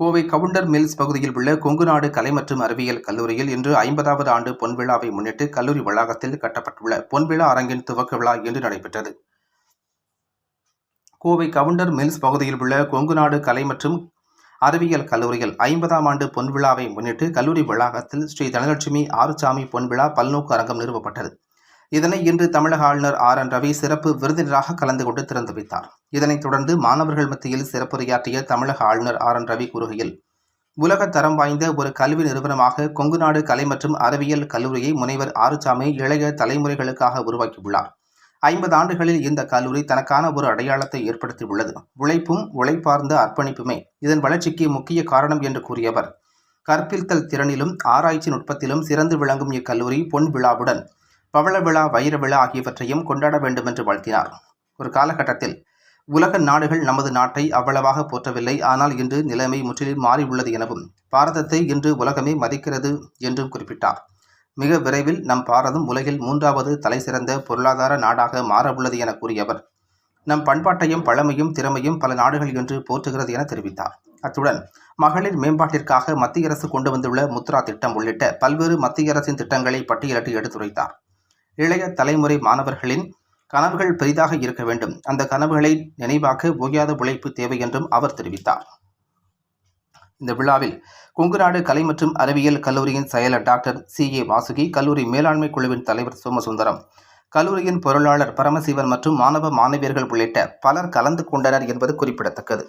Kovai counter mills பகுதியில் உள்ள கொங்குநாடு கலை மற்றும் அறிவியல் கல்லூரியில் இன்று ஐம்பதாவது ஆண்டு பொன்விழாவை முன்னிட்டு கல்லூரி வளாகத்தில் கட்டப்பட்டுள்ள பொன்விழா அரங்கின் துவக்க விழா இன்று நடைபெற்றது. கோவை கவுண்டர் மில்ஸ் பகுதியில் உள்ள கொங்குநாடு கலை மற்றும் அறிவியல் கல்லூரியில் ஐம்பதாம் ஆண்டு பொன்விழாவை முன்னிட்டு கல்லூரி வளாகத்தில் ஸ்ரீ தனலட்சுமி ஆறுசாமி பொன்விழா பல்நோக்கு அரங்கம் நிறுவப்பட்டது. இதனை இன்று தமிழக ஆளுநர் ஆர் என் ரவி சிறப்பு விருந்தினராக கலந்து கொண்டு திறந்து வைத்தார். இதனைத் தொடர்ந்து மாணவர்கள் மத்தியில் சிறப்புரையாற்றிய தமிழக ஆளுநர் ஆர் என் ரவி கூறுகையில் உலக தரம் வாய்ந்த ஒரு கல்வி நிறுவனமாக கொங்குநாடு கலை மற்றும் அறிவியல் கல்லூரியை முனைவர் ஆறுசாமி இளைய தலைமுறைகளுக்காக உருவாக்கியுள்ளார். ஐம்பது ஆண்டுகளில் இந்த கல்லூரி தனக்கான ஒரு அடையாளத்தை ஏற்படுத்தியுள்ளது. உழைப்பும் உழைப்பார்ந்த அர்ப்பணிப்புமே இதன் வளர்ச்சிக்கு முக்கிய காரணம் என்று கூறியவர் கற்பித்தல் திறனிலும் ஆராய்ச்சி நுட்பத்திலும் சிறந்து விளங்கும் இக்கல்லூரி பொன் விழாவுடன் பவள விழா வைர விழா ஆகியவற்றையும் கொண்டாட வேண்டும் என்று வாழ்த்தினார். ஒரு காலகட்டத்தில் உலக நாடுகள் நமது நாட்டை அவ்வளவாக போற்றவில்லை. ஆனால் இன்று நிலைமை முற்றிலும் மாறியுள்ளது எனவும் பாரதத்தை இன்று உலகமே மதிக்கிறது என்றும் குறிப்பிட்டார். மிக விரைவில் நம் பாரதம் உலகில் மூன்றாவது தலைசிறந்த பொருளாதார நாடாக மாறவுள்ளது என கூறியவர் நம் பண்பாட்டையும் பழமையும் திறமையும் பல நாடுகள் என்று போற்றுகிறது என தெரிவித்தார். அத்துடன் மகளிர் மேம்பாட்டிற்காக மத்திய அரசு கொண்டு வந்துள்ள முத்ரா திட்டம் உள்ளிட்ட பல்வேறு மத்திய அரசின் திட்டங்களை பட்டியலிட்டு எடுத்துரைத்தார். இளைய தலைமுறை மாணவர்களின் கனவுகள் பெரிதாக இருக்க வேண்டும். அந்த கனவுகளை நினைவாக்க ஓயாத உழைப்பு தேவை என்றும் அவர் தெரிவித்தார். இந்த விழாவில் கொங்குநாடு கலை மற்றும் அறிவியல் கல்லூரியின் செயலர் டாக்டர் சி. ஏ. வாசுகி கல்லூரி மேலாண்மை குழுவின் தலைவர் சோமசுந்தரம் கல்லூரியின் பொருளாளர் பரமசிவன் மற்றும் மாணவ மாணவியர்கள் உள்ளிட்ட பலர் கலந்து கொண்டனர் என்பது குறிப்பிடத்தக்கது.